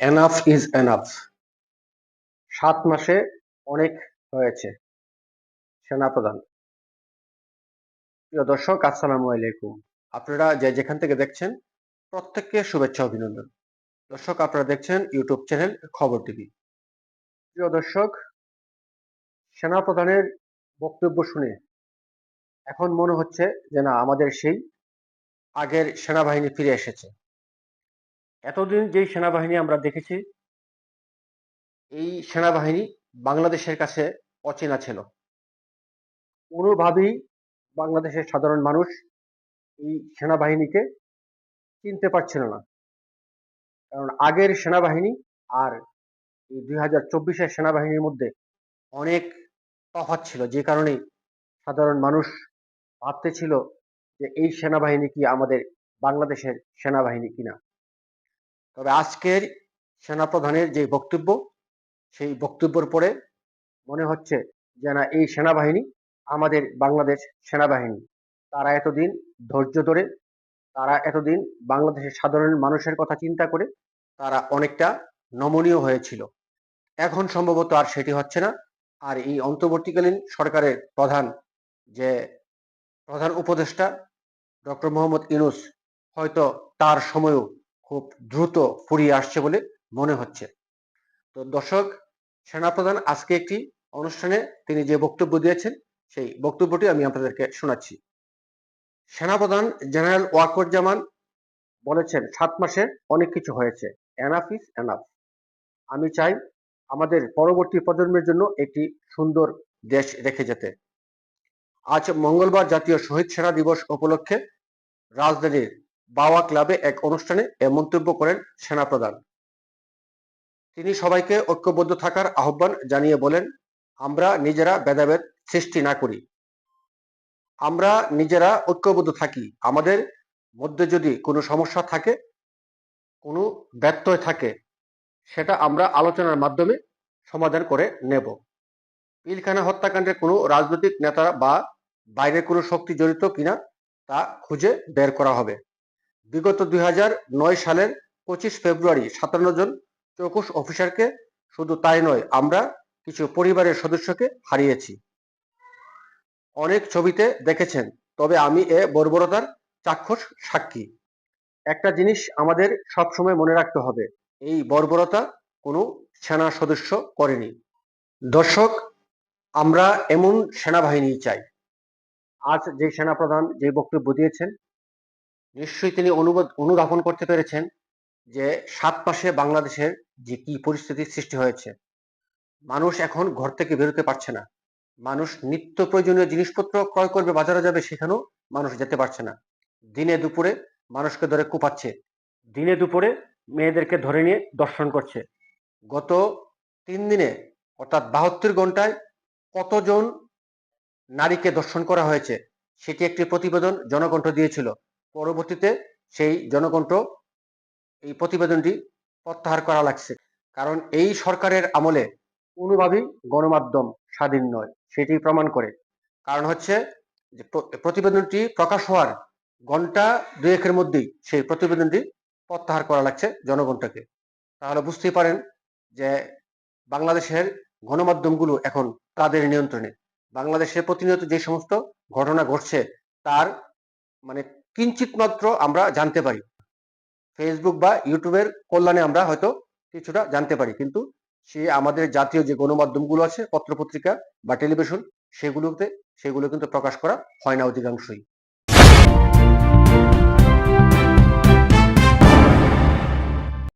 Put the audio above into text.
Enough is enough সাত মাসে অনেক হয়েছে। সেনাপ্রধান। প্রিয় দর্শক, আসসালামু আলাইকুম। আপনারা যে যেখান থেকে দেখছেন, প্রত্যেককে শুভেচ্ছা অভিনন্দন। দর্শক, আপনারা দেখছেন ইউটিউব চ্যানেল খবর টিভি। প্রিয় দর্শক, সেনাপ্রধানের বক্তব্য শুনে এখন মনে হচ্ছে যে না, আমাদের সেই আগের সেনাবাহিনী ফিরে এসেছে। এতদিন যেই সেনাবাহিনী আমরা দেখেছি, এই সেনাবাহিনী বাংলাদেশের কাছে অচেনা ছিল। কোনোভাবেই বাংলাদেশের সাধারণ মানুষ এই সেনাবাহিনীকে চিনতে পারছিল না। কারণ আগের সেনাবাহিনী আর এই দুই হাজার চব্বিশের সেনাবাহিনীর মধ্যে অনেক তফাৎ ছিল, যে কারণে সাধারণ মানুষ ভাবতেছিল যে এই সেনাবাহিনী কি আমাদের বাংলাদেশের সেনাবাহিনী কিনা। তবে আজকের সেনাপ্রধানের যে বক্তব্য, সেই বক্তব্যের পরে মনে হচ্ছে যে না এই সেনাবাহিনী আমাদের বাংলাদেশ সেনাবাহিনী। তারা এতদিন ধৈর্য ধরে, তারা এতদিন বাংলাদেশের সাধারণ মানুষের কথা চিন্তা করে, তারা অনেকটা নমনীয় হয়েছিল। এখন সম্ভবত আর সেটি হচ্ছে না। আর এই অন্তর্বর্তীকালীন সরকারের প্রধান যে প্রধান উপদেষ্টা ডক্টর মোহাম্মদ ইনুস হয়তো তার সময়ও খুব দ্রুত ফুরিয়ে আসছে বলে মনে হচ্ছে। তো দর্শক, সেনাপ্রধান আজকে একটি অনুষ্ঠানে তিনি যে বক্তব্য দিয়েছেন, সেই বক্তব্যটি আমি আপনাদেরকে শোনাচ্ছি। সেনাপ্রধান জেনারেল ওয়াকরুজ্জামান বলেছেন, সাত মাসে অনেক কিছু হয়েছে। এনাফ ইস এনাফ আমি চাই আমাদের পরবর্তী প্রজন্মের জন্য একটি সুন্দর দেশ রেখে যেতে। আজ মঙ্গলবার জাতীয় শহীদ সেনা দিবস উপলক্ষে রাজধানীর বাওয়া ক্লাবে এক অনুষ্ঠানে এ মন্তব্য করেন সেনাপ্রধান। তিনি সবাইকে ঐক্যবদ্ধ থাকার আহ্বান জানিয়ে বলেন, আমরা নিজেরা ভেদাভেদ সৃষ্টি না করি। আমরা নিজেরা ঐক্যবদ্ধ থাকি। আমাদের মধ্যে যদি কোনো সমস্যা থাকে, কোনো ব্যত্যয় থাকে, সেটা আমরা আলোচনার মাধ্যমে সমাধান করে নেব। পিলখানা হত্যাকাণ্ডে কোনো রাজনৈতিক নেতা বা বাইরের কোনো শক্তি জড়িত কিনা তা খুঁজে বের করা হবে। বিগত দুই হাজার নয় সালের পঁচিশ ফেব্রুয়ারি সাতান্ন জন চৌকুশ অফিসারকে শুধু তাই নয়, আমরা কিছু পরিবারের সদস্যকে হারিয়েছি। অনেক ছবিতে দেখেছেন, তবে আমি এ বর্বরতার চাক্ষুষ সাক্ষী। একটা জিনিস আমাদের সবসময় মনে রাখতে হবে, এই বর্বরতা কোনো সেনা সদস্য করেনি। দর্শক, আমরা এমন সেনাবাহিনী চাই। আজ যে সেনাপ্রধান যে বক্তব্য দিয়েছেন নিশ্চয়ই তিনি অনুবাদ, অনুধাবন করতে পেরেছেন যে সাত মাসে বাংলাদেশের যে কি পরিস্থিতির সৃষ্টি হয়েছে। মানুষ এখন ঘর থেকে বেরোতে পারছে না। মানুষ নিত্য প্রয়োজনীয় জিনিসপত্র ক্রয় করবে, বাজারে যাবে, সেখানেও মানুষ যেতে পারছে না। দিনে দুপুরে মানুষকে ধরে কুপাচ্ছে। দিনে দুপুরে মেয়েদেরকে ধরে নিয়ে দর্শন করছে। গত তিন দিনে, অর্থাৎ বাহাত্তর ঘন্টায় কতজন নারীকে দর্শন করা হয়েছে, সেটি একটি প্রতিবেদন জনকণ্ঠ দিয়েছিল। পরবর্তীতে সেই জনকণ্ঠ এই প্রতিবেদনটি প্রত্যাহার করা লাগছে। কারণ এই সরকারের আমলে কোনোভাবেই গণমাধ্যম স্বাধীন নয়, সেটি প্রমাণ করে। কারণ হচ্ছে যে প্রতিবেদনটি প্রকাশ হওয়ার ঘণ্টা দুয়েকের মধ্যেই সেই প্রতিবেদনটি প্রত্যাহার করা লাগছে জনগণটাকে। তাহলে বুঝতেই পারেন যে বাংলাদেশের গণমাধ্যমগুলো এখন তাদের নিয়ন্ত্রণে। বাংলাদেশে প্রতিনিয়ত যে সমস্ত ঘটনা ঘটছে, তার মানে কিঞ্চিত মাত্র আমরা জানতে পারি। ফেসবুক বা ইউটিউবের কল্যাণে আমরা হয়তো কিছুটা জানতে পারি। কিন্তু সে আমাদের জাতীয় যে গণমাধ্যমগুলো আছে, পত্রপত্রিকা বা টেলিভিশন, সেগুলোতে, সেগুলো কিন্তু প্রকাশ করা হয় না অধিকাংশই।